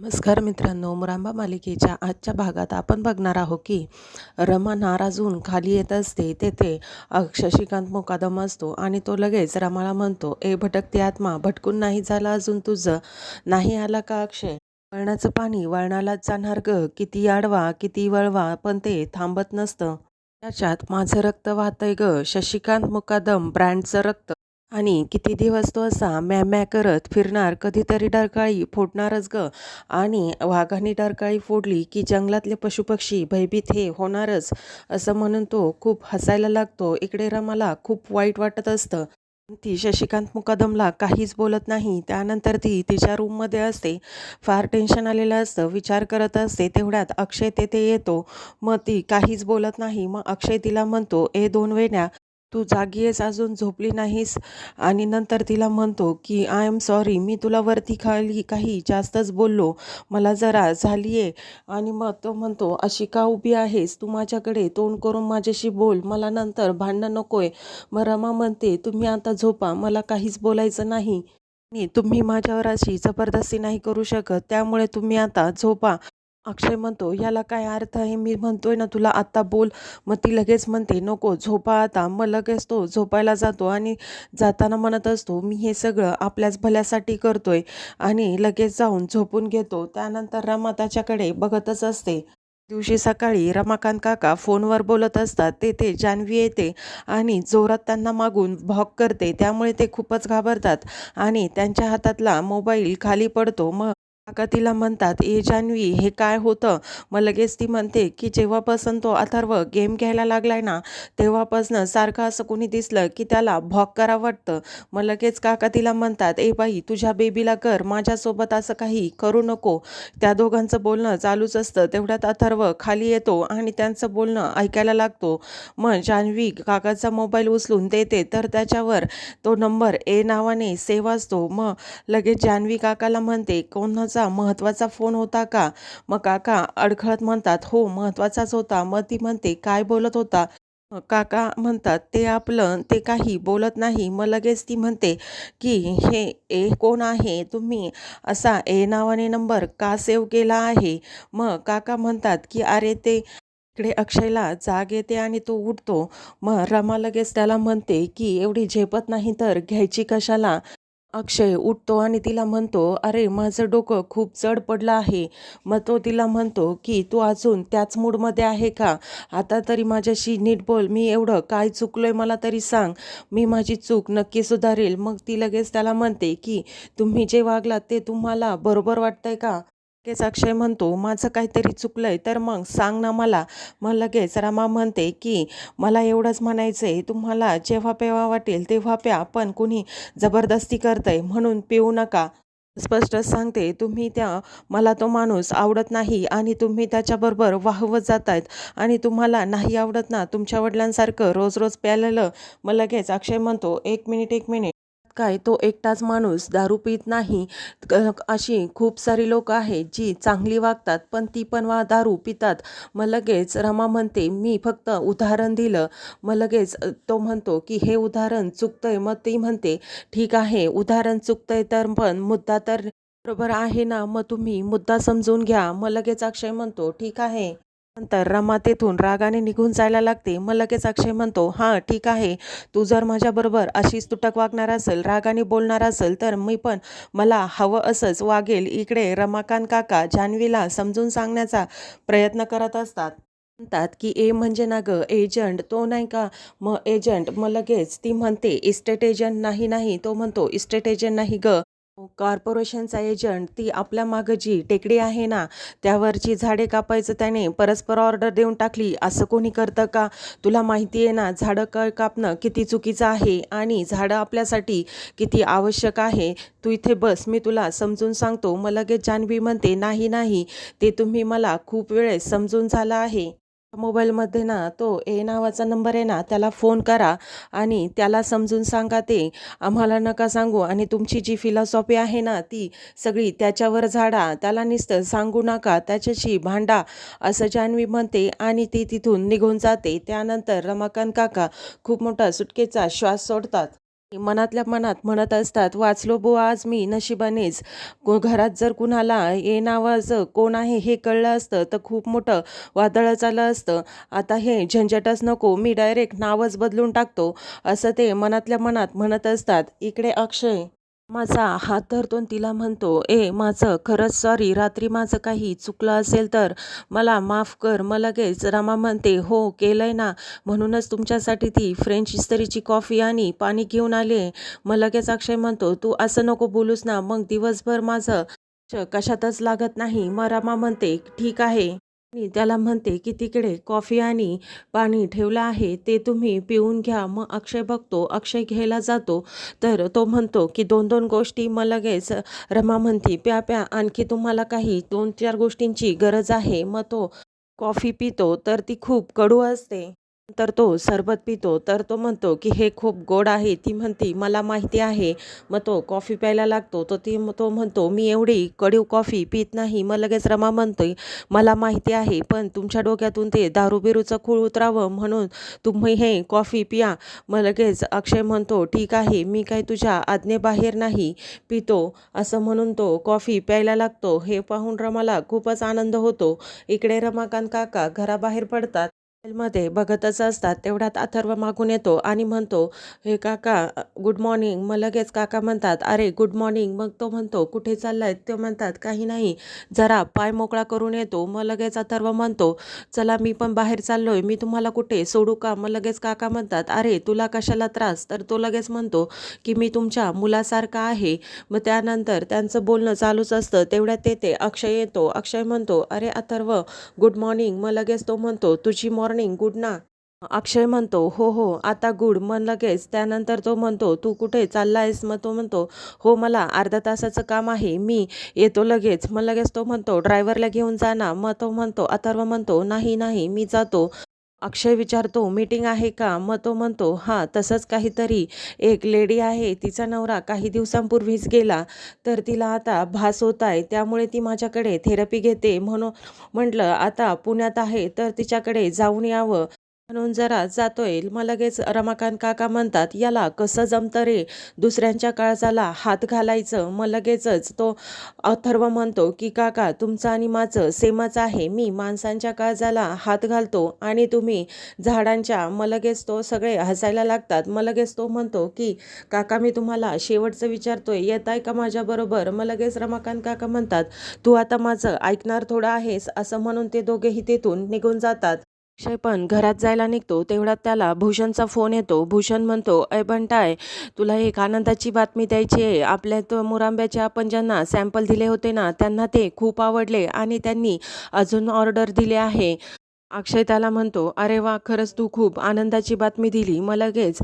नमस्कार मित्रांनो मुरांबा मालिकेच्या आजच्या भागात आपण बघणार आहोत की रमा नाराज होऊन खाली येत असते तेथे अ, शशिकांत मुकादम असतो आणि तो लगेच रमाला म्हणतो ए भटकती आत्मा भटकून नाही झाला अजून तुझं. नाही आला का अक्षय? वळणाचं पाणी वळणालाच जाणार ग. किती आडवा किती वळवा पण ते थांबत नसतं. त्याच्यात माझं रक्त वाहतंय ग. शशिकांत मुकादम ब्रँडचं रक्त आणि किती दिवस तो असा मॅ मॅ करत फिरणार कधीतरी डरकाळी फोडणारच ग. आणि वाघाने डरकाळी फोडली की जंगलातले पशुपक्षी भयभीत हे होणारच असं म्हणून तो खूप हसायला लागतो. इकडे रमाला खूप वाईट वाटत असतं. ती शशिकांत मुकादमला काहीच बोलत नाही. त्यानंतर ती तिच्या रूममध्ये असते. फार टेन्शन आलेलं असतं. विचार करत असते. तेवढ्यात अक्षय तेथे येतो. मग ती काहीच बोलत नाही. मग अक्षय तिला म्हणतो ए दोन वेण्या तू जागी आहेस अजून झोपली नाहीस. आणि नंतर तिला म्हणतो की आय एम सॉरी मी तुला वरती खाली काही जास्तच बोललो. मला जरा झाली आहे आणि मग तो म्हणतो अशी का उभी आहेस? तू माझ्याकडे तोंड करून माझ्याशी बोल. मला नंतर भांडणं नकोय. मग रमा म्हणते तुम्ही आता झोपा. मला काहीच बोलायचं नाही. तुम्ही माझ्यावर अशी जबरदस्ती नाही करू शकत. त्यामुळे तुम्ही आता झोपा. अक्षय म्हणतो याला काय अर्थ आहे? मी म्हणतोय ना तुला आत्ता बोल. मग ती लगेच म्हणते नको झोपा आता. मग लगेच तो झोपायला जातो आणि जाताना म्हणत असतो मी हे सगळं आपल्याच भल्यासाठी करतोय. आणि लगेच जाऊन झोपून घेतो. त्यानंतर रमा त्याच्याकडे बघतच असते. दिवशी सकाळी रमाकांत काका फोनवर बोलत असतात तेथे जान्हवी येते आणि जोरात त्यांना मागून भॉक करते त्यामुळे ते खूपच घाबरतात आणि त्यांच्या हातातला मोबाईल खाली पडतो. मग काका तिला म्हणतात ए जान्हवी हे काय होतं? मग लगेच ती म्हणते की जेव्हापासून तो अथर्व गेम घ्यायला लागलाय ना तेव्हापासनं सारखं असं कोणी दिसलं की त्याला भॉक करा वाटतं. मग लगेच काका तिला म्हणतात ए बाई तुझ्या बेबीला कर माझ्यासोबत असं काही करू नको. त्या दोघांचं बोलणं चालूच असतं. तेवढ्यात अथर्व खाली येतो आणि त्यांचं बोलणं ऐकायला लागतो. मग जान्हवी काकाचा मोबाईल उचलून देते तर त्याच्यावर तो नंबर ए नावाने सेव्ह असतो. मग लगेच जान्हवी काकाला म्हणते कोणाचा महत्त्वाचा फोन होता का? मग काका अडखळत म्हणतात हो महत्त्वाचाच होता. मग ती म्हणते काय बोलत होता? मग काका म्हणतात ते आपलं ते काही बोलत नाही. मग लगेच ती म्हणते की हे ए कोण आहे तुम्ही? असा ए नावाने नंबर का सेव्ह केला आहे? मग काका म्हणतात की अरे ते इकडे अक्षयला जाग येते आणि तो उठतो. मग रमा लगेच त्याला म्हणते की एवढी झेपत नाही तर घ्यायची कशाला? अक्षय उठतो आणि तिला म्हणतो अरे माझं डोकं खूप जड पडलं आहे. मग तो तिला म्हणतो की तू अजून त्याच मूडमध्ये आहे का? आता तरी माझ्याशी नीट बोल मी एवढं काय चुकलो आहे मला तरी सांग. मी माझी चूक नक्की सुधारेल. मग ती लगेच त्याला म्हणते की तुम्ही जे वागलात ते तुम्हाला बरोबर वाटतंय का? लगेच अक्षय म्हणतो माझं काहीतरी चुकलं आहे तर मग सांग ना मला. मग लगेच रमा म्हणते की मला एवढंच म्हणायचं आहे तुम्हाला जेव्हा पेवा वाटेल तेव्हा प्या पण कुणी जबरदस्ती करतंय म्हणून पिऊ नका. स्पष्ट सांगते तुम्ही त्या मला तो माणूस आवडत नाही आणि तुम्ही त्याच्याबरोबर वाहवत जातायत आणि तुम्हाला नाही आवडत ना तुमच्या वडिलांसारखं रोज रोज प्यालेलं मग लगेच अक्षय म्हणतो एक मिनिट एक मिनिट. काय तो एकटाच माणूस दारू पित नाही. अशी खूप सारी लोक आहेत जी चांगली वागतात पण ती पण वा दारू पितात. मग लगेच रमा म्हणते मी फक्त उदाहरण दिलं. मग लगेच तो म्हणतो की हे उदाहरण चुकतंय. मग ती म्हणते ठीक आहे उदाहरण चुकतंय तर पण मुद्दा तर बरोबर आहे ना? मग तुम्ही मुद्दा समजून घ्या. मग लगेच अक्षय म्हणतो ठीक आहे. नंतर रमा तेथून रागाने निघून जायला लागते. मग लगेच अक्षय म्हणतो हां ठीक आहे. तू जर माझ्याबरोबर अशीच तुटक वागणार असेल रागाने बोलणार असेल तर मी पण मला हवं असंच वागेल. इकडे रमाकांत काका जान्हवीला समजून सांगण्याचा प्रयत्न करत असतात. म्हणतात की ए म्हणजे ना ग एजंट तो नाही का? मग एजंट मग लगेच ती म्हणते इस्टेट एजंट नाही नाही. तो म्हणतो इस्टेट एजंट नाही ग. कॉर्पोरेशनचा एजंट ती आपल्या मागं जी टेकडी आहे ना त्यावरची झाडे कापायचं त्याने परस्पर ऑर्डर देऊन टाकली असं कोणी करतं का? तुला माहिती आहे ना झाडं क कापणं किती चुकीचं आहे आणि झाडं आपल्यासाठी किती आवश्यक आहे? तू इथे बस मी तुला समजून सांगतो. मग लगेच जान्हवी म्हणते नाही नाही ते तुम्ही मला खूप वेळेस समजून झालं आहे. मोबाईलमध्ये ना तो ए नावाचा नंबर आहे ना त्याला फोन करा आणि त्याला समजून सांगा ते. आम्हाला नका सांगू. आणि तुमची जी फिलॉसॉफी आहे ना ती सगळी त्याच्यावर झाडा. त्याला नुसतं सांगू नका. त्याच्याशी भांडा असं जान्हवी म्हणते. आणि ती तिथून निघून जाते. त्यानंतर रमाकांत काका खूप मोठा सुटकेचा श्वास सोडतात. मनातल्या मनात म्हणत असतात वाचलो बुवा आज मी नशिबानेच. घरात जर कुणाला ये नावाचं कोण आहे हे कळलं असतं तर खूप मोठं वादळच आलं असतं. आता हे झंझटच नको मी डायरेक्ट नावच बदलून टाकतो. असं ते मनातल्या मनात म्हणत असतात. इकडे अक्षय माझा हात धरतून तिला म्हणतो ए माझं खरंच सॉरी रात्री माझं काही चुकलं असेल तर मला माफ कर. मग लगेच रमा म्हणते हो केलंय ना. म्हणूनच तुमच्यासाठी ती फ्रेंच इस्तरीची कॉफी आणि पाणी घेऊन आले. मग लगेच अक्षय म्हणतो तू असं नको बोलूस ना. मग दिवसभर माझं कशातच लागत नाही. मग रमा म्हणते ठीक आहे. मी त्याला म्हणते की तिकडे कॉफी आणि पाणी ठेवलं आहे ते तुम्ही पिऊन घ्या. मग अक्षय बघतो अक्षय घ्यायला जातो. तर तो म्हणतो की दोन दोन गोष्टी मग लगेच रमा म्हणती प्या प्या आणखी तुम्हाला काही दोन चार गोष्टींची गरज आहे. मग तो कॉफी पितो तर ती खूप कडू असते. तर तो सरबत पितो तर तो म्हणतो की हे खूप गोड आहे. ती म्हणती मला माहिती आहे. मग तो कॉफी प्यायला लागतो. तो ती तो म्हणतो मी एवढी कडीव कॉफी पित नाही. मग लगेच रमा म्हणतोय मला माहिती आहे पण तुमच्या डोक्यातून ते दारू बिरूचं खूळ उतरावं म्हणून तुम्ही हे कॉफी पिया. मग लगेच अक्षय म्हणतो ठीक आहे मी काय तुझ्या आज्ञेबाहेर नाही पितो. असं म्हणून तो कॉफी प्यायला लागतो. हे पाहून रमाला खूपच आनंद होतो. इकडे रमाकांत काका घराबाहेर पडतात. मध्ये बघतच असतात. तेवढ्यात अथर्व मागून येतो आणि म्हणतो हे काका गुड मॉर्निंग. मग लगेच काका म्हणतात अरे गुड मॉर्निंग. मग तो म्हणतो कुठे चाललाय? ते म्हणतात काही नाही. जरा पाय मोकळा करून येतो. मग लगेच अथर्व म्हणतो चला मी पण बाहेर चाललोय. मी तुम्हाला कुठे? सोडू का? मग लगेच काका म्हणतात अरे तुला कशाला त्रास? तर तो लगेच म्हणतो की मी तुमच्या मुलासारखा आहे. मग त्यानंतर त्यांचं बोलणं चालूच असतं. तेवढ्यात तेथे अक्षय येतो. अक्षय म्हणतो अरे अथर्व गुड मॉर्निंग. मग लगेच तो म्हणतो तुझी मॉर्निंग गुड ना अक्षय म्हणतो हो हो आता गुड. मग लगेच. त्यानंतर तो म्हणतो तू कुठे चालला आहेस मग तो म्हणतो हो मला अर्धा तासाचं काम आहे मी येतो लगेच. मग लगेच तो म्हणतो ड्रायव्हरला घेऊन जा ना. मग तो म्हणतो अथर्व म्हणतो नाही नाही मी जातो. अक्षय विचारतो मीटिंग आहे का? मग तो म्हणतो हां तसंच काहीतरी. एक लेडी आहे तिचा नवरा काही दिवसांपूर्वीच गेला तर तिला आता भास होत आहे त्यामुळे ती माझ्याकडे थेरपी घेते. म्हणून म्हटलं आता पुण्यात आहे तर तिच्याकडे जाऊन यावं. म्हणून जरा जातोय. मग लगेच रमाकांत काका म्हणतात याला कसं जमतं रे? दुसऱ्यांच्या काळजाला हात घालायचं. मग लगेचच तो अथर्व म्हणतो की काका तुमचं आणि माझं सेमच आहे. मी माणसांच्या काळजाला हात घालतो आणि तुम्ही झाडांच्या. मग लगेच तो सगळे हसायला लागतात. मग लगेच तो म्हणतो की काका मी तुम्हाला शेवटचं विचारतोय. येत आहे का माझ्याबरोबर मग लगेच रमाकांत काका म्हणतात तू आता माझं ऐकणार थोडं आहेस. असं म्हणून ते दोघेही तिथून निघून जातात. अक्षय पण घरात जायला निघतो तेवढ्यात त्याला भूषणचा फोन येतो. भूषण म्हणतो अय बंटाय तुला एक आनंदाची बातमी द्यायची आहे. आपल्या तो मुरांब्याचे आपण ज्यांना सॅम्पल दिले होते ना त्यांना ते खूप आवडले आणि त्यांनी अजून ऑर्डर दिले आहे. अक्षय त्याला म्हणतो अरे वा खरंच तू खूप आनंदाची बातमी दिली. मग लगेच.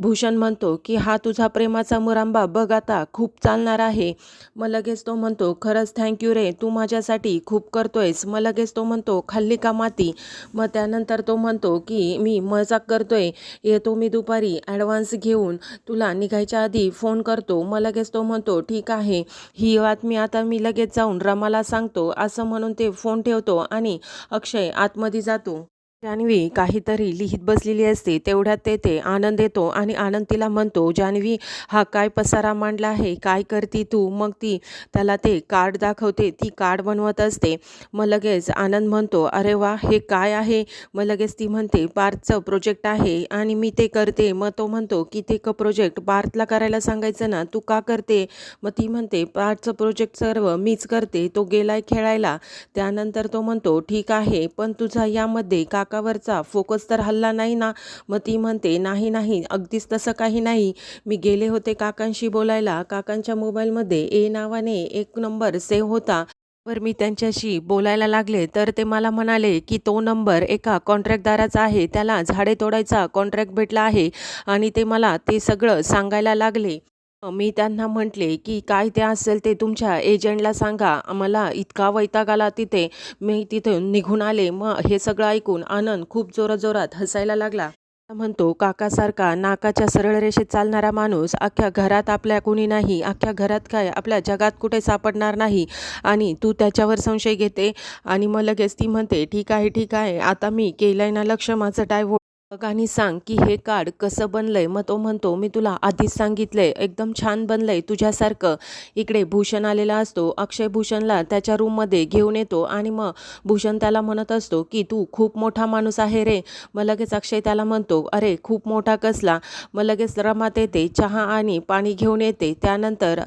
भूषण म्हणतो की हा तुझा प्रेमाचा मुरांबा बघ आता खूप चालणार आहे. मग लगेच तो म्हणतो खरंच थँक्यू रे तू माझ्यासाठी खूप करतोयस. मग लगेच तो म्हणतो खाल्ली का माती? मग त्यानंतर तो म्हणतो की मी मजाक करतोय येतो मी दुपारी ॲडव्हान्स घेऊन तुला निघायच्या आधी फोन करतो. मग लगेच तो म्हणतो ठीक आहे ही बातमी आता मी लगेच जाऊन रमाला सांगतो. असं म्हणून ते फोन ठेवतो आणि अक्षय आतमध्ये जातो जान्हवी काहीतरी लिहित बसलेली असते. तेवढ्यात तेथे आनंद येतो आणि आनंद तिला म्हणतो जान्हवी हा काय पसारा मांडला आहे? काय करती तू? मग ती त्याला ते कार्ड दाखवते. ती कार्ड बनवत असते. मग लगेच आनंद म्हणतो अरे वा हे काय आहे? मग लगेच ती म्हणते पार्थचं प्रोजेक्ट आहे आणि मी ते करते. मग तो म्हणतो की ते क प्रोजेक्ट पार्थला करायला सांगायचं ना तू का करते? मग ती म्हणते पार्थचं प्रोजेक्ट सर्व मीच करते. तो गेलाय खेळायला. त्यानंतर तो म्हणतो ठीक आहे पण तुझा यामध्ये का काकावरचा फोकस तर हल्ला नाही ना. मग ती म्हणते नाही नाही अगदीच तसं काही नाही. मी गेले होते काकांशी बोलायला. काकांच्या मोबाईलमध्ये ए नावाने एक नंबर सेव्ह होता. वर मी त्यांच्याशी बोलायला लागले. तर ते मला म्हणाले की तो नंबर एका कॉन्ट्रॅक्टदाराचा आहे. त्याला झाडे तोडायचा कॉन्ट्रॅक्ट भेटला आहे आणि ते मला ते सगळं सांगायला लागले. मी त्यांना म्हटले की काय ते असेल ते तुमच्या एजंटला सांगा. मला इतका वैताग आला तिथे. मी तिथून निघून आले. मग हे सगळं ऐकून आनंद खूप जोराजोरात हसायला लागला. म्हणतो काकासारखा नाकाच्या सरळ रेषेत चालणारा माणूस अख्ख्या घरात आपल्या कोणी नाही. अख्ख्या घरात काय? आपल्या जगात कुठे सापडणार नाही. आणि तू त्याच्यावर संशय घेते? आणि मग लगेच ती म्हणते ठीक आहे ठीक आहे. आता मी केलंय ना लक्ष. माझं डायव्हो बघ आणि सांग की हे कार्ड कसं बनलंय. मग तो म्हणतो मी तुला आधीच सांगितलंय एकदम छान बनलंय तुझ्यासारखं. इकडे भूषण आलेला असतो. अक्षय भूषणला त्याच्या रूममध्ये घेऊन येतो आणि मग भूषण त्याला म्हणत असतो की तू खूप मोठा माणूस आहे रे. मग लगेच अक्षय त्याला म्हणतो अरे खूप मोठा कसला. मग लगेच रमात येते चहा आणि पाणी घेऊन येते. त्यानंतर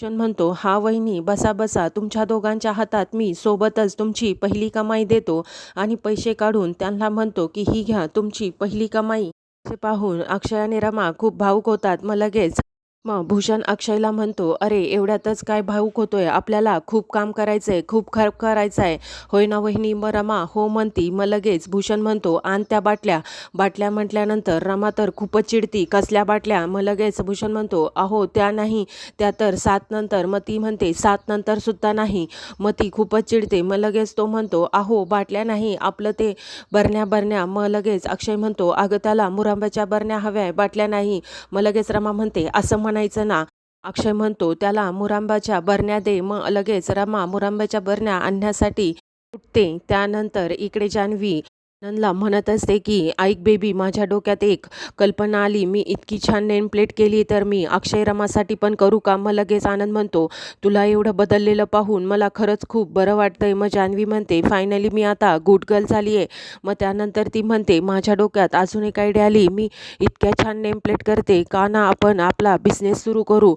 भूषण म्हणतो हा वहिनी बसा बसा. तुमच्या दोघांच्या हातात मी सोबतच तुमची पहिली कमाई देतो आणि पैसे काढून त्यांना म्हणतो की ही घ्या तुमची पहिली कमाई. असे पाहून अक्षय आणि रमा खूप भावुक होतात. मग लगेच मग भूषण अक्षयला म्हणतो अरे एवढ्यातच काय भाऊक होतोय आपल्याला खूप काम करायचंय खूप खराब करायचं आहे होय ना वहिनी मग रमा हो म्हणती मग लगेच. भूषण म्हणतो आण त्या बाटल्या. बाटल्या म्हटल्यानंतर रमा तर खूपच चिडती कसल्या बाटल्या? मग लगेच भूषण म्हणतो अहो त्या नाही त्या तर सात नंतर. मग ती म्हणते सात नंतर सुद्धा नाही. मग ती खूपच चिडते मग लगेच तो म्हणतो अहो बाटल्या नाही आपलं ते बरण्या बरण्या. मग लगेच अक्षय म्हणतो अगं त्याला मुरांब्याच्या बरण्या हव्या बाटल्या नाही. मग लगेच रमा म्हणते असं म्हणायचं ना. अक्षय म्हणतो त्याला मुरांबाच्या बरण्या दे मग लगेच रमा मुरांबाच्या बरण्या आणण्यासाठी उठते. त्यानंतर इकडे जान्हवी आनंदला म्हणत असते की ऐक बेबी माझ्या डोक्यात एक कल्पना आली. मी इतकी छान नेमप्लेट केली तर मी अक्षय रमासाठी पण करू का? मग लगेच आनंद म्हणतो तुला एवढं बदललेलं पाहून मला खरंच खूप बरं वाटतंय. मग जान्हवी म्हणते फायनली मी आता गुड गर्ल झाली आहे. मग त्यानंतर ती म्हणते माझ्या डोक्यात अजून एक आयडिया आली. मी इतक्या छान नेमप्लेट करते का ना आपण आपला बिझनेस सुरू करू.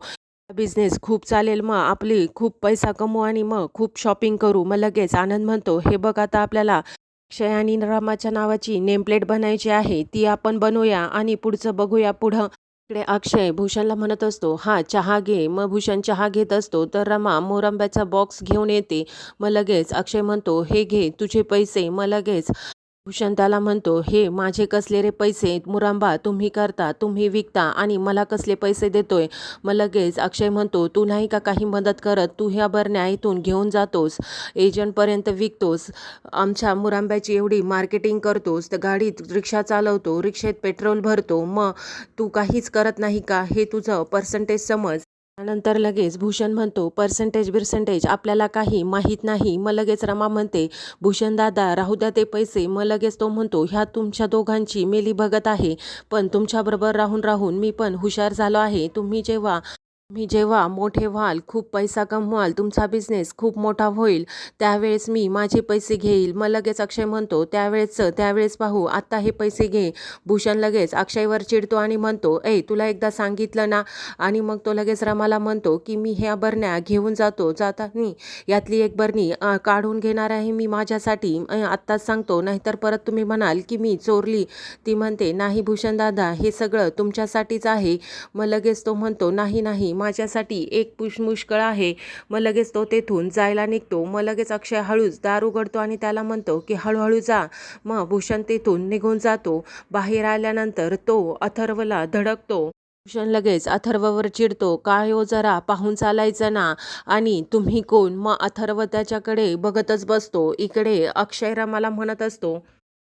बिझनेस खूप चालेल. मग आपली खूप पैसा कमवू आणि मग खूप शॉपिंग करू. मग लगेच आनंद म्हणतो हे बघ आता आपल्याला अक्षय आणि रामाच्या नावाची नेमप्लेट बनायची आहे ती आपण बनवूया आणि पुढचं बघूया पुढं. इकडे अक्षय भूषणला म्हणत असतो हा चहा घे. मग भूषण चहा घेत असतो तर रमा मोरंब्याचा बॉक्स घेऊन येते. मग लगेच अक्षय म्हणतो हे घे तुझे पैसे. मग लगेच भूषण त्याला म्हणतो हे माझे कसले रे पैसे मुरांबा तुम्ही करता तुम्ही विकता आणि मला कसले पैसे देतोय? मग लगेच अक्षय म्हणतो तू नाही का काही मदत करत तू ह्या बरण्या इथून घेऊन जातोस? एजंटपर्यंत विकतोस? आमच्या मुरांब्याची एवढी मार्केटिंग करतोस तर गाडीत रिक्षा चालवतो रिक्षेत पेट्रोल भरतो. मग तू काहीच करत नाही का? हे तुझं पर्सेंटेज समज. त्यानंतर लगेच भूषण म्हणतो पर्सेंटेज बिर्सेंटेज आपल्याला काही माहीत नाही. मग लगेच रमा म्हणते भूषण दादा राहू द्या ते पैसे. मग लगेच तो म्हणतो ह्या तुमच्या दोघांची मेली भगत आहे पण तुमच्याबरोबर राहून राहून मी पण हुशार झालो आहे. तुम्ही जेव्हा तुम्ही जेव्हा मोठे व्हाल खूप पैसा कमवाल तुमचा बिझनेस खूप मोठा होईल त्यावेळेस मी माझे पैसे घेईल. मग लगेच अक्षय म्हणतो त्यावेळेस त्यावेळेस पाहू आत्ता हे पैसे घे. भूषण लगेच अक्षयवर चिडतो आणि म्हणतो ए तुला एकदा सांगितलं ना? आणि मग तो लगेच रमाला म्हणतो की मी ह्या बरण्या घेऊन जातो जातानी यातली एक बरणी काढून घेणार आहे मी माझ्यासाठी. आत्ताच सांगतो नाहीतर परत तुम्ही म्हणाल की मी चोरली. ती म्हणते नाही भूषण दादा हे सगळं तुमच्यासाठीच आहे. मग लगेच तो म्हणतो नाही नाही माझ्यासाठी एक पुष मुष्कळ आहे. मग लगेच तो तेथून जायला निघतो. मग लगेच अक्षय हळूच दार उघडतो आणि त्याला म्हणतो की हळूहळू जा. मग भूषण तेथून निघून जातो. बाहेर आल्यानंतर तो अथर्वला धडकतो. भूषण लगेच अथर्ववर चिडतो. काय हो जरा पाहून चालायचं ना. आणि तुम्ही कोण? मग अथर्व त्याच्याकडे बघतच बसतो. इकडे अक्षय रमाला म्हणत असतो.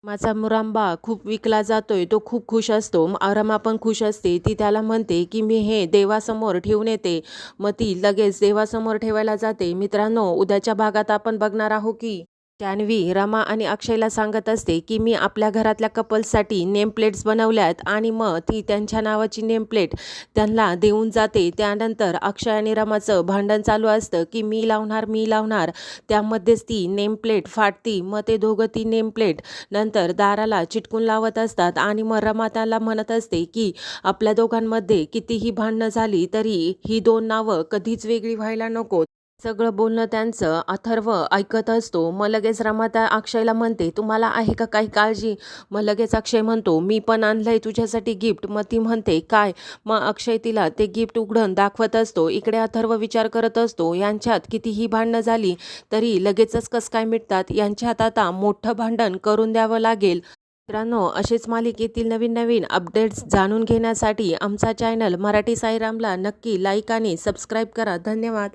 माझा मुरांबा खूप विकला जातोय तो खूप खुश असतो. रमा पण खुश असते. ती त्याला म्हणते की मी हे देवासमोर ठेवून येते. मग ती लगेच देवासमोर ठेवायला जाते. मित्रांनो उद्याच्या भागात आपण बघणार आहोत की जान्हवी रमा आणि अक्षयला सांगत असते की मी आपल्या घरातल्या कपल्ससाठी नेमप्लेट्स बनवल्यात आणि मग ती त्यांच्या नावाची नेमप्लेट त्यांना देऊन जाते. त्यानंतर अक्षय आणि रमाचं भांडण चालू असतं की मी लावणार मी लावणार. त्यामध्येच ती नेमप्लेट फाटती. मग ते दोघं ती नेमप्लेट नंतर दाराला चिटकून लावत असतात आणि मग रमा त्याला म्हणत असते की आपल्या दोघांमध्ये कितीही भांडणं झाली तरी ही दोन नावं कधीच वेगळी व्हायला नको. सगळं बोलणं त्यांचं अथर्व ऐकत असतो. मग लगेच रमाता अक्षयला म्हणते तुम्हाला आहे का काही काळजी? मग लगेच अक्षय म्हणतो मी पण आणलंय तुझ्यासाठी गिफ्ट. मग ती म्हणते काय? मग अक्षय तिला ते गिफ्ट उघडून दाखवत असतो. इकडे अथर्व विचार करत असतो यांच्यात कितीही भांडणं झाली तरी लगेचच कस काय मिटतात? यांच्यात आता मोठं भांडण करून द्यावं लागेल. मित्रांनो असेच मालिकेतील नवीन नवीन अपडेट्स जाणून घेण्यासाठी आमचा चॅनल मराठी साईरामला नक्की लाईक आणि सबस्क्राईब करा. धन्यवाद.